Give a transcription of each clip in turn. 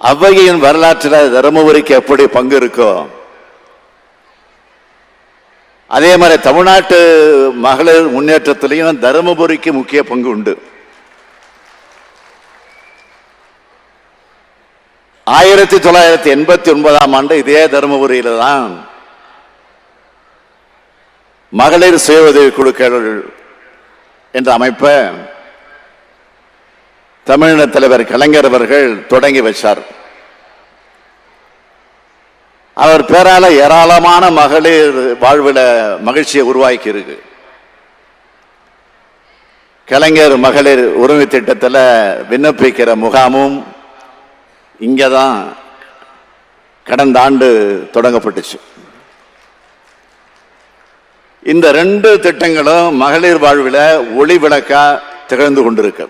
அவ்வையின் வரலாற்றில் தருமபுரிக்கு எப்படி பங்கு இருக்கோ அதே மாதிரி தமிழ்நாட்டு மகளிர் முன்னேற்றத்திலையும் தருமபுரிக்கு முக்கிய பங்கு உண்டு. ஆயிரத்தி தொள்ளாயிரத்தி எண்பத்தி ஒன்பதாம் ஆண்டு இதே தருமபுரியில தான் மகளிர் சுய உதவி குழுக்கள் என்ற அமைப்பை தமிழின தலைவர் கலைஞர் அவர்கள் தொடங்கி வச்சார். அவர் பேரால ஏராளமான மகளிர் வாழ்வில் மகிழ்ச்சியை உருவாக்கி இருக்கு கலைஞர் மகளிர் உரிமை திட்டத்தில் விண்ணப்பிக்கிற முகாமும் இங்கே தான் கடந்த ஆண்டு தொடங்கப்பட்டுச்சு. இந்த ரெண்டு திட்டங்களும் மகளிர் வாழ்வில் ஒளி விளக்கா திகழ்ந்து கொண்டிருக்கு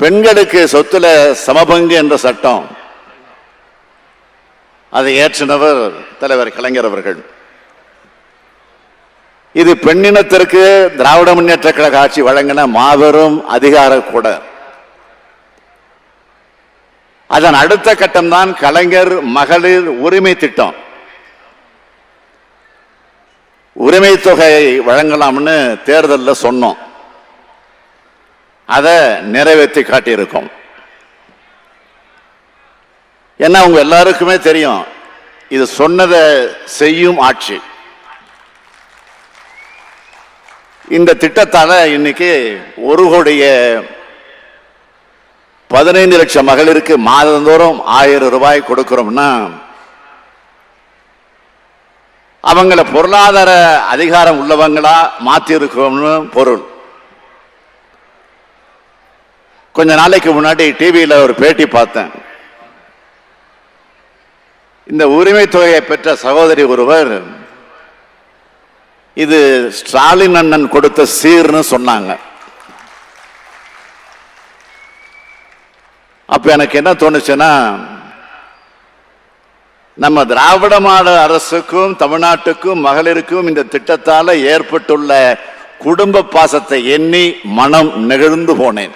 பெண்களுக்கு சொத்துல சமபங்கு என்ற சட்டம். அதை ஏற்றினவர் தலைவர் கலைஞர் அவர்கள். இது பெண்ணினத்திற்கு திராவிட முன்னேற்ற கழக ஆட்சி வழங்கின மாபெரும் அதிகார கூட. அதன் அடுத்த கட்டம்தான் கலைஞர் மகளிர் உரிமை திட்டம். உரிமை தொகை வழங்கலாம்னு தேர்தலில் சொன்னோம். அதை நிறைவேற்றி காட்டியிருக்கோம். ஏன்னா உங்க எல்லாருக்குமே தெரியும் இது சொன்னதை செய்யும் ஆட்சி. இந்த திட்டத்தால் இன்னைக்கு ஒரு கோடிய பதினைந்து லட்சம் மகளிருக்கு மாதந்தோறும் ஆயிரம் ரூபாய் கொடுக்கிறோம்னா அவங்கள பொருளாதார அதிகாரம் உள்ளவங்களா மாற்றி இருக்கிறோம்னு பொருள். கொஞ்ச நாளைக்கு முன்னாடி டிவியில் ஒரு பேட்டி பார்த்தேன். இந்த உரிமை தொகையை பெற்ற சகோதரி ஒருவர் இது ஸ்டாலின் அண்ணன் கொடுத்த சீர்னு சொன்னாங்க. அப்ப எனக்கு என்ன தோணுச்சுன்னா நம்ம திராவிட மாடல் அரசுக்கும் தமிழ்நாட்டுக்கும் மகளிருக்கும் இந்த திட்டத்தால் ஏற்பட்டுள்ள குடும்ப பாசத்தை எண்ணி மனம் நெகிழ்ந்து போனேன்.